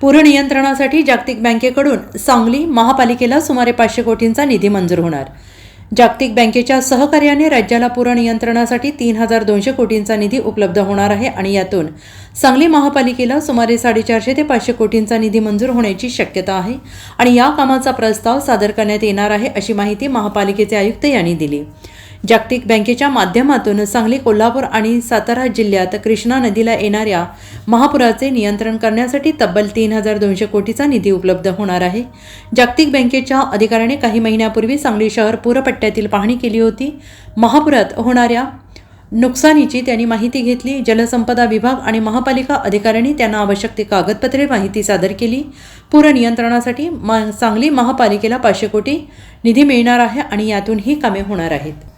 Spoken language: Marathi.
पूर नियंत्रणासाठी जागतिक बँकेकडून सांगली महापालिकेला सुमारे पाचशे कोटींचा निधी मंजूर होणार. जागतिक बँकेच्या सहकार्याने राज्याला पूर नियंत्रणासाठी तीन हजार दोनशे कोटींचा निधी उपलब्ध होणार आहे आणि यातून सांगली महापालिकेला सुमारे साडेचारशे ते पाचशे कोटींचा निधी मंजूर होण्याची शक्यता आहे आणि या कामाचा प्रस्ताव सादर करण्यात येणार आहे अशी माहिती महापालिकेचे आयुक्त यांनी दिली. जागतिक बँकेच्या माध्यमातून सांगली कोल्हापूर आणि सातारा जिल्ह्यात कृष्णा नदीला येणाऱ्या महापुराचे नियंत्रण करण्यासाठी तब्बल तीन हजार दोनशे कोटीचा निधी उपलब्ध होणार आहे. जागतिक बँकेच्या अधिकाऱ्याने काही महिन्यापूर्वी सांगली शहर पूरपट्ट्यातील पाहणी केली होती. महापुरात होणाऱ्या नुकसानीची त्यांनी माहिती घेतली. जलसंपदा विभाग आणि महापालिका अधिकाऱ्यांनी त्यांना आवश्यक ती कागदपत्रे माहिती सादर केली. पूर नियंत्रणासाठी मा सांगली महापालिकेला पाचशे कोटी निधी मिळणार आहे आणि यातून ही कामे होणार आहेत.